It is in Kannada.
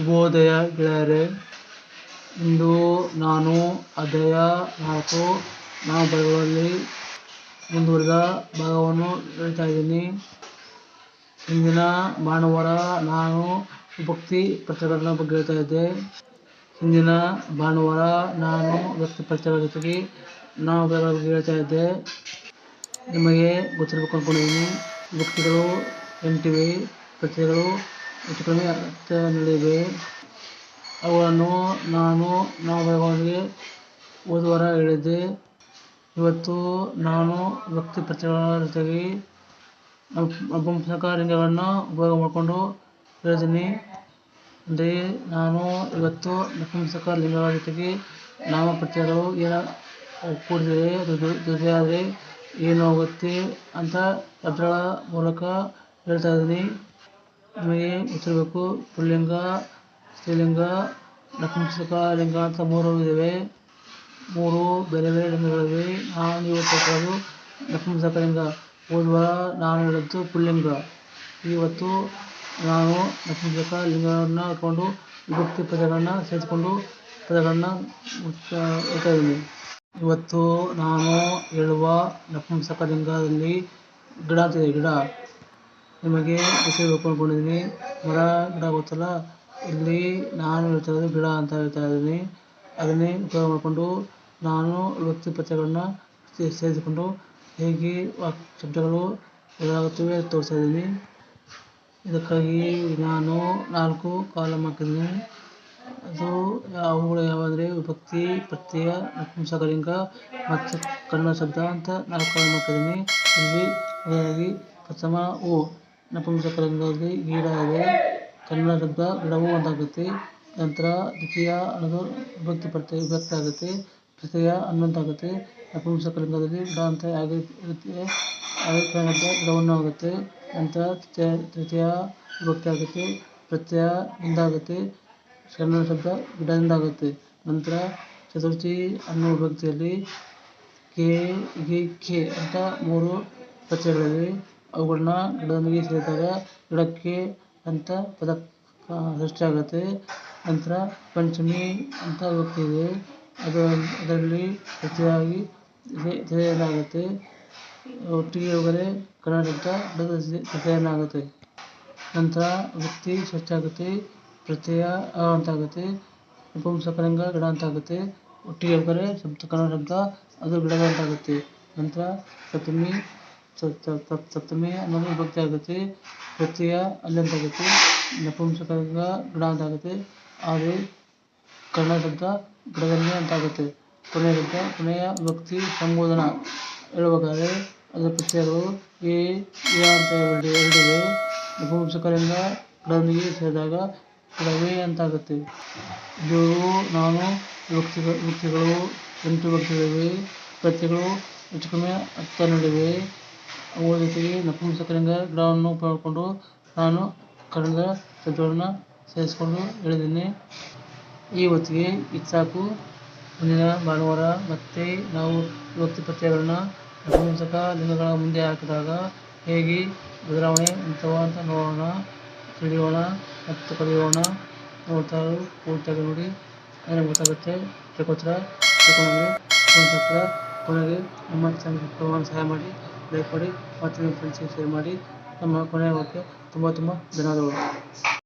ಶುಭೋದಯ ಗೆಳೆಯರೆ ಇಂದು ನಾನು ಅಧ್ಯಯ ನಾಲ್ಕು ನಾವು ನಾಮಪದಗಳಲ್ಲಿ ಮುಂದುವರಿದ ಭಾಗವನ್ನು ಹೇಳ್ತಾ ಇದ್ದೀನಿ. ಇಂದಿನ ಭಾನುವಾರ ನಾನು ಭಕ್ತಿ ಪ್ರಚಾರಗಳ ಬಗ್ಗೆ ಹೇಳ್ತಾ ಇದ್ದೆ. ಹಿಂದಿನ ಭಾನುವಾರ ನಾನು ಭಕ್ತಿ ಪ್ರತ್ಯಯಗಳ ಜೊತೆಗೆ ನಾವು ನಾಮಪದಗಳ ಬಗ್ಗೆ ಹೇಳ್ತಾ ಇದ್ದೆ. ನಿಮಗೆ ಗೊತ್ತಿರಬೇಕು ಅಂದ್ಕೊಂಡಿದ್ದೀನಿ ಟಿ ವಿ ಪ್ರತ್ಯಯಗಳು ಹೆಚ್ಚು ಕಡಿಮೆ ಅರ್ಥದಲ್ಲಿವೆ ಅವುಗಳನ್ನು ನಾನು ನಾಮಪದಗಳೊಂದಿಗೆ ಹೋದ ವಾರ ಹೇಳಿದ್ದೆ ಇವತ್ತು ನಾನು ವಿಭಕ್ತಿ ಪ್ರತ್ಯಯಗಳ ಜೊತೆಗೆ ನಪುಂಸಕ ಲಿಂಗಗಳನ್ನು ಉಪಯೋಗ ಮಾಡಿಕೊಂಡು ಹೇಳಿದ್ದೀನಿ ಅಂದರೆ ನಾನು ಇವತ್ತು ನಪುಂಸಕ ಲಿಂಗಗಳ ಜೊತೆಗೆ ನಾಮಪ್ರತ್ಯಯಗಳು ಏನೋ ಕೂಡಿದರೆ ಜೊತೆಯಾದರೆ ಏನು ಆಗುತ್ತೆ ಅಂತ ಅದರ ಮೂಲಕ ಹೇಳ್ತಾ ಇದ್ದೀನಿ ನಿಮಗೆ ಗೊತ್ತಿರಬೇಕು ಪುಲ್ಲಿಂಗ, ಸ್ತ್ರೀಲಿಂಗ ನಪುಂಸಕ ಲಿಂಗ ಅಂತ ಮೂರು ಇದಾವೆ. ಮೂರು ಬೇರೆ ಬೇರೆ ಲಿಂಗಗಳಿವೆ. ನಾನು ಇವತ್ತು ಹೇಳೋದು ನಪುಂಸಕ ಲಿಂಗ. ಹೋದ ನಾನು ಹೇಳಿದ್ದು ಪುಲ್ಲಿಂಗ. ಇವತ್ತು ನಾನು ನಪುಂಸಕ ಲಿಂಗವನ್ನು ಹಾಕೊಂಡು ವಿಭಕ್ತಿ ಪದಗಳನ್ನು ಸೇರಿಸಿಕೊಂಡು ಪದಗಳನ್ನು ಹೇಳ್ತಾ ಇದ್ದೀನಿ. ಇವತ್ತು ನಾನು ಹೇಳುವ ನಪುಂಸಕ ಲಿಂಗದಲ್ಲಿ ಗಿಡ ಅಂತಿದೆ, ಗಿಡ. ನಿಮಗೆ ಗೊತ್ತಿರಬೇಕು ಅಂದ್ಕೊಂಡಿದ್ದೀನಿ ಮರ, ಗಿಡ ಗೊತ್ತಲ್ಲ? ಇಲ್ಲಿ ನಾನು ಹೇಳ್ತಾ ಇರೋದು ಗಿಡ ಅಂತ ಹೇಳ್ತಾ ಇದ್ದೀನಿ. ಅದನ್ನೇ ಉಪಯೋಗ ಮಾಡಿಕೊಂಡು ನಾನು ವ್ಯಕ್ತಿ ಪತ್ರಗಳನ್ನ ಸೇರಿಸಿಕೊಂಡು ಹೇಗೆ ಶಬ್ದಗಳು ಬದಲಾಗುತ್ತವೆ ತೋರಿಸ್ತಾ ಇದ್ದೀನಿ. ಇದಕ್ಕಾಗಿ ನಾನು ನಾಲ್ಕು ಕಾಲಮ್ ಹಾಕಿದ್ದೀನಿ. ಅದು ಅವುಗಳು ಯಾವಂದರೆ ವಿಭಕ್ತಿ, ಪ್ರತ್ಯಯ, ನಪುಂಸಕಲಿಂಗ ಮತ್ತು ಕನ್ನಡ ಶಬ್ದ ಅಂತ ನಾಲ್ಕು ಕಾಲಮ್ ಹಾಕಿದ್ದೀನಿ. ಇಲ್ಲಿ ಪ್ರಥಮ ಹೂ ನಪುಂಸಕ ಲಿಂಗದಲ್ಲಿ ಗಿಡ ಇದೆ ಕನ್ನಡ ಶಬ್ದ ಗಿಡವು ಒಂದಾಗುತ್ತೆ. ನಂತರ ದ್ವಿತೀಯ ಅನ್ನೋದು ವಿಭಕ್ತಿ ಪ್ರತ್ಯಯ ವಿಭಕ್ತಿ ಆಗುತ್ತೆ. ತೃತೀಯ ಅನ್ನುವಂತಾಗುತ್ತೆ. ನಪುಂಸಕ ಲಿಂಗದಲ್ಲಿ ಗಿಡ ಅಂತ ಹಾಗೆ ಇರುತ್ತೆ. ಅದೇ ಕನ್ನಡದ ಗಿಡವನ್ನು ಆಗುತ್ತೆ. ನಂತರ ತೃತೀಯ ತೃತೀಯ ವಿಭಕ್ತಿ ಆಗುತ್ತೆ. ಪ್ರತ್ಯಯ ಇಂದಾಗುತ್ತೆ ಕನ್ನಡ ಶಬ್ದ ಗಿಡದಿಂದ ಆಗುತ್ತೆ ನಂತರ ಚತುರ್ಥಿ ಅನ್ನೋ ವಿಭಕ್ತಿಯಲ್ಲಿ ಕೆ ಗೆ ಕೆ ಅಂತ ಮೂರು ಪ್ರತ್ಯಯಗಳಿವೆ. ಅವುಗಳನ್ನ ಗಿಡದೊಂದಿಗೆ ಸೇರಿದಾಗ ಗಿಡಕ್ಕೆ ಅಂತ ಪದ ಸೃಷ್ಟಿಯಾಗುತ್ತೆ ನಂತರ ಪಂಚಮಿ ಅಂತ ಹೋಗ್ತೀವಿ ಅದು ಅದರಲ್ಲಿ ಹೆಚ್ಚಾಗಿ ಆಗುತ್ತೆ ಒಟ್ಟಿಗೆ ಹೋದರೆ ಗಿಡದ ಆಗುತ್ತೆ ನಂತರ ವಿಭಕ್ತಿ ಸೃಷ್ಟಿಯಾಗುತ್ತೆ ಪ್ರತ್ಯಯ, ಅ ಅಂತ ಆಗುತ್ತೆ. ನಪುಂಸಕಲಿಂಗ ಗಿಡ ಅಂತ ಆಗುತ್ತೆ. ಒಟ್ಟಿಗೆ ಹೋದರೆ ಶಬ್ದ, ಕನ್ನಡ ಶಬ್ದ, ಅದು ಗಿಡದ ಅಂತ ಆಗುತ್ತೆ. ನಂತರ ಸಪ್ತಮಿ ಸಪ್ತಮಿ ಅನ್ನೋದು ವಿಭಕ್ತಿ ಆಗುತ್ತೆ ಪ್ರತ್ಯಯ ಅಲ್ಲಿ ಅಂತ ಆಗುತ್ತೆ ನಪುಂಸಕಲಿಂಗ ಗಿಡ ಅಂತ ಆಗುತ್ತೆ ಆದರೆ ಕನ್ನಡ ಶಬ್ದ ಅಂತ ಆಗುತ್ತೆ ಕೊನೆಯ ಶಬ್ದ, ಕೊನೆಯ ವಿಭಕ್ತಿ ಸಂಬೋಧನ. ಹೇಳಬೇಕಾದ್ರೆ ಅದರ ಪ್ರತ್ಯಯಗಳು ಯ ಅಂತ ಎರಡಿವೆ. ನಪುಂಸಕರಿಂದ ಗಿಡದೊಂದಿಗೆ ಸೇರಿದಾಗ ಗಿಡವೇ ಅಂತ ಆಗುತ್ತೆ ಇದು ನಾನು ವಿಭಕ್ತಿಗಳು ವ್ಯಕ್ತಿಗಳು ಎಂಟು ವಿಭಕ್ತಿಗಳಿವೆ. ಪ್ರತ್ಯಯಗಳು ಹೆಚ್ಚು ಕಡಿಮೆ ಹತ್ತನ್ನೆರಡಿವೆ ಜೊತೆಗೆ ನಪುಂಸಕಲಿಂಗ ಗಿಡವನ್ನು ಉಪಯೋಗ ನಾನು ಕನ್ನಡದ ಶಬ್ದಗಳನ್ನು ಸೇರಿಸ್ಕೊಂಡು ಹೇಳಿದ್ದೀನಿ. ಈ ಹೊತ್ತಿಗೆ ಇದು ಮುಂದಿನ ಭಾನುವಾರ ಮತ್ತೆ ನಾವು ವಿಭಕ್ತಿ ಪ್ರತ್ಯಯಗಳನ್ನ ನಪುಂಸಕ ಲಿಂಗಗಳ ಮುಂದೆ ಹಾಕಿದಾಗ ಹೇಗೆ ಬದಲಾವಣೆ ಉಂಟವ ಅಂತ ನೋಡೋಣ, ತಿಳಿಯೋಣ ಮತ್ತು ಕಲಿಯೋಣ. ನೋಡ್ತಾ ಪೂರ್ತಿಯಾಗಿ ನೋಡಿ ಏನೇ ಗೊತ್ತಾಗುತ್ತೆ? ತಿಳ್ಕೊತೀರ ತಿಳ್ಕೊಂಡ್ರೆ ಕೊನೆಗೆ ನಮ್ಮ ಸಹಾಯ ಮಾಡಿ. ಲೈಕ್ ಮಾಡಿ ಮತ್ತು ನಿಮ್ಮ ಫ್ರೆಂಡ್ಸಿಗೆ ಶೇರ್ ಮಾಡಿ. ನಮ್ಮ ಕೊನೆಯ ವಾಕ್ಯ ತುಂಬ ತುಂಬ ಧನ್ಯವಾದಗಳು.